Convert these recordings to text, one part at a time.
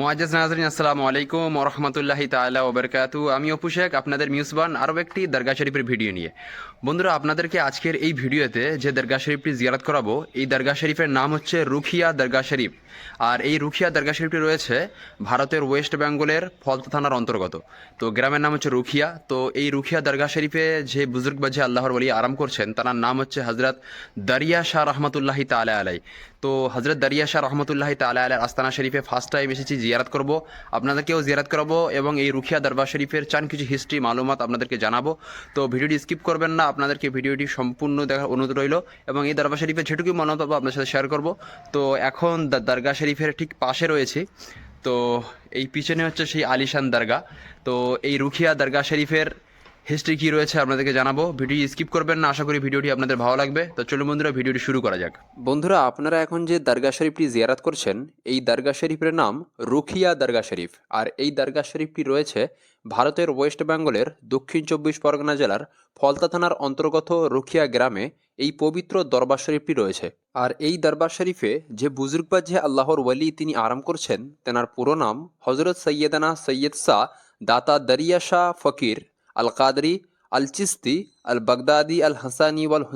মোয়াজ্জেজ নাজরিন, আসসালামু আলাইকুম ওরহমতুল্লাহি তাআলা ওবরকাতু আমি অপু আপনাদের মিউসবান আরও একটি দরগা শরীফের ভিডিও নিয়ে। বন্ধুরা, আপনাদেরকে আজকের এই ভিডিওতে যে দরগা শরীফটি জিয়ারত করাবো, এই দরগা শরীফের নাম হচ্ছে রুখিয়া দরগা শরীফ। আর এই রুখিয়া দরগা শরীফটি রয়েছে ভারতের ওয়েস্ট বেঙ্গলের ফলতা থানার অন্তর্গত। তো গ্রামের নাম হচ্ছে রুখিয়া। তো এই রুখিয়া দরগা শরীফে যে বুজুর্গ বা যে আল্লাহর বলি আরাম করছেন তার নাম হচ্ছে হজরত দারিয়া শাহ রহমতুল্লাহি তালা আলাই তো হজরত দারিয়া শাহ রহমতুল্লাহি তালা আলাই আস্তানা শরীফে ফার্স্ট টাইম এসেছি জিয়ারত করব, আপনাদেরকেও জিয়ারাত করাবো এবং এই রুখিয়া দরবার শরীফের চান কিছু হিস্ট্রি মালুমাত আপনাদেরকে জানাব। তো ভিডিওটি স্কিপ করবেন না, আপনাদেরকে ভিডিওটি সম্পূর্ণ দেখার অনুরোধ রইল এবং এই দরবার শরীফের যেটুকু মনে পাবো আপনার সাথে শেয়ার করব। তো এখন দরগা শরীফের ঠিক পাশে রয়েছে, তো এই পিছনে হচ্ছে সেই আলিশান দরগা। তো এই রুখিয়া দরগা শরীফের হিস্ট্রি কী রয়েছে আপনাদেরকে জানাব। ভিডিও স্কিপ করবেন না, আশা করি ভিডিওটি আপনাদের ভালো লাগবে। তো চলুন বন্ধুরা, ভিডিওটি শুরু করা যাক। বন্ধুরা, আপনারা এখন যে দরগা শরীফটি জিয়ারাত করছেন, এই দরগা শরীফের নাম রুখিয়া দরগা শরীফ। আর এই দরগা শরীফটি রয়েছে ভারতের ওয়েস্ট বেঙ্গলের দক্ষিণ চব্বিশ পরগনা জেলার ফলতা থানার অন্তর্গত রুখিয়া গ্রামে এই পবিত্র দরবার শরীফটি রয়েছে। আর এই দরবার শরীফে যে বুজুর্গ যে আল্লাহর ওয়ালি তিনি আরাম করছেন, তেনার পুরো নাম হজরত সৈয়দানা সৈয়দ শাহ দাতা দরিয়া শাহ ফকির। আল কাদরি আল চিস্তি আল বাগদাদি আল হাসানি ওয়াল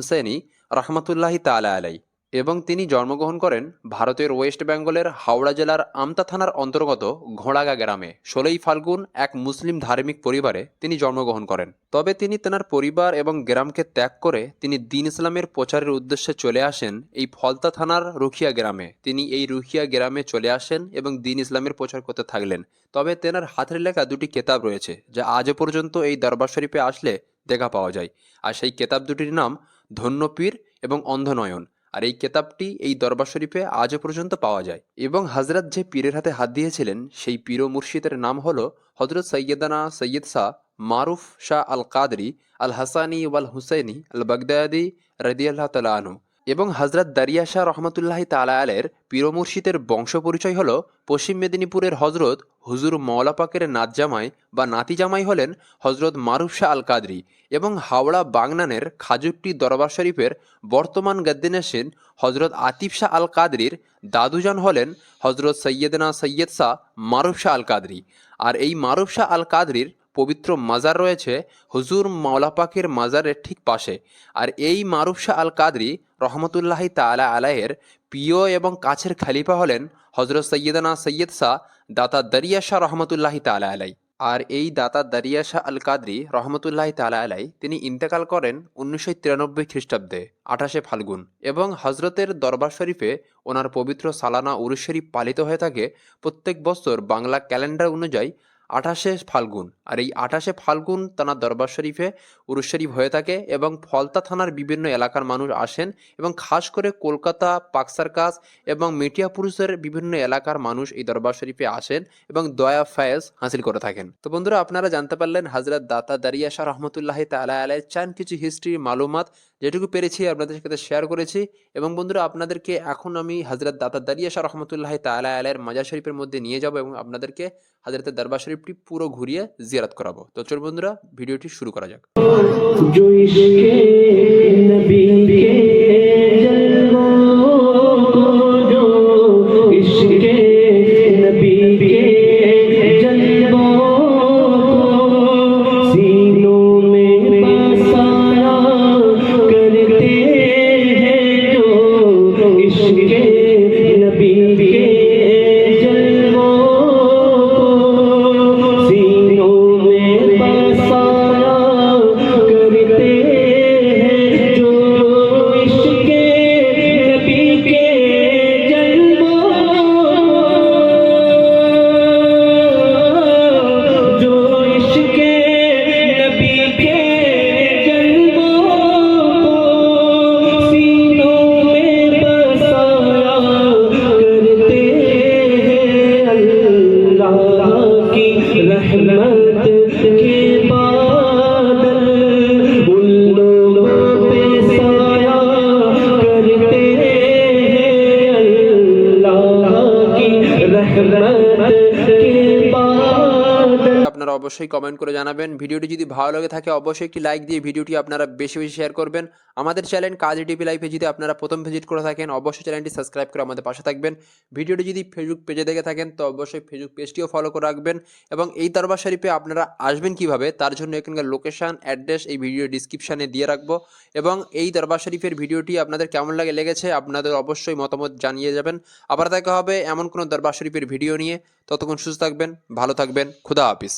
এবং তিনি জন্মগ্রহণ করেন ভারতের ওয়েস্ট বেঙ্গলের হাওড়া জেলার আমতা থানার অন্তর্গত ঘোড়াগা গ্রামে। ষোলোই ফাল্গুন এক মুসলিম ধার্মিক পরিবারে তিনি জন্মগ্রহণ করেন। তবে তিনি তেনার পরিবার এবং গ্রামকে ত্যাগ করে তিনি দিন ইসলামের প্রচারের উদ্দেশ্যে চলে আসেন এই ফলতা থানার রুখিয়া গ্রামে। তিনি এই রুখিয়া গ্রামে চলে আসেন এবং দিন ইসলামের প্রচার করতে থাকলেন। তবে তেনার হাতের লেখা দুটি কেতাব রয়েছে, যা আজও পর্যন্ত এই দরবার শরীফে আসলে দেখা পাওয়া যায়। আর সেই কেতাব দুটির নাম ধন্যপীর এবং অন্ধনয়ন। আর এই কেতাবটি এই দরবার শরীফে আজও পর্যন্ত পাওয়া যায়। এবং হজরত যে পীরের হাতে হাত দিয়েছিলেন, সেই পীর মুর্শিদের নাম হল হজরত সৈয়দানা সৈয়দ শাহ মারুফ শাহ আল কাদরি আল হাসানি ওয়াল হুসাইনি আল বাগদাদি রদিয়াল্লাহ তালা আনহু। এবং হজরত দারিয়া শাহ রহমতুল্লাহ তালা আলের পীর মুর্শিদের বংশ পরিচয় হল পশ্চিম মেদিনীপুরের হজরত হুজুর মৌলাপাকের নাত জামাই বা নাতি জামাই হলেন হজরত মারুফ শাহ আল কাদরি এবং হাওড়া বাংনানের খাজুরটি দরবার শরীফের বর্তমান গদ্দিনেশিন হজরত আতিফ শাহ আল কাদরির দাদুজান হলেন হজরত সৈয়দনা সৈয়দ শাহ মারুফ শাহ আল কাদরি আর এই মারুফ শাহ আল কাদরির পবিত্র মাজার রয়েছে হুজুর মাওলাপাকের মাজারের ঠিক পাশে। আর এই মারুফ শাহ আল কাদরি রহমতুল্লাহি তালা আলাহের প্রিয় এবং কাছের খালিফা হলেন হজরত সৈয়দনা সৈয়দ শাহ দাতা দরিয়া শাহ রহমতুল্লাহি তালা আলাই। আর এই দাতা দারিয়া শাহ আল কাদরি রহমতুল্লাহ তালা আলাই তিনি ইন্তেকাল করেন উনিশশো তিরানব্বই খ্রিস্টাব্দে আঠাশে ফাল্গুন এবং হজরতের দরবার শরীফে ওনার পবিত্র সালানা উরুশ শরীফ পালিত হয়ে থাকে প্রত্যেক বছর বাংলা ক্যালেন্ডার অনুযায়ী আঠাশে ফাল্গুন। আর এই আঠাশে ফাল্গুন তানার দরবার শরীফে উরুশ শরীফ হয়ে থাকে এবং ফলতা থানার বিভিন্ন এলাকার মানুষ আসেন এবং খাস করে কলকাতা পাকসারকাস এবং মেটিয়াপুরুষের বিভিন্ন এলাকার মানুষ এই দরবার শরীফে আসেন এবং দয়া, ফায়েজ হাসিল করে থাকেন। তো বন্ধুরা, আপনারা জানতে পারলেন হাজরত দাতা দারিয়া শাহ রহমতুল্লাহ তালা আলাই চান কিছু হিস্ট্রি মালুমাত যেটুকু পেরেছি আপনাদের সাথে শেয়ার করেছি এবং বন্ধুরা, আপনাদেরকে এখন আমি হজরত দাতা দারিয়া শাহ রহমতুল্লাহ তালা আলাইয়ের মাজার শরীফের মধ্যে নিয়ে যাব এবং আপনাদেরকে হাজরতের দরবার শরীফটি পুরো ঘুরিয়ে জিয়ারাত করাবো। তো চল বন্ধুরা ভিডিওটি শুরু করা যাক। অবশ্যই কমেন্ট করে জানাবেন। ভিডিওটি যদি ভালো লাগে থাকে, অবশ্যই একটি লাইক দিয়ে ভিডিওটি আপনারা বেশি বেশি শেয়ার করবেন। আমাদের চ্যানেল কাজী টিভি লাইফে যদি আপনারা প্রথম ভিজিট করে থাকেন, অবশ্যই চ্যানেলটি সাবস্ক্রাইব করে আমাদের পাশে থাকবেন। ভিডিওটি যদি ফেসবুক পেজে দেখে থাকেন, তো অবশ্যই ফেসবুক পেজটিও ফলো করে রাখবেন এবং এই দরবার শরীফে আপনারা আসবেন কীভাবে, তার জন্য এখানকার লোকেশন অ্যাড্রেস এই ভিডিও ডিসক্রিপশানে দিয়ে রাখব এবং এই দরবার শরীফের ভিডিওটি আপনাদের কেমন লাগে, লেগেছে আপনাদের অবশ্যই মতামত জানিয়ে যাবেন। আবার দেখা হবে এমন কোনো দরবার শরীফের ভিডিও নিয়ে। ততক্ষণ সুস্থ থাকবেন, ভালো থাকবেন, খুদা হাফিজ।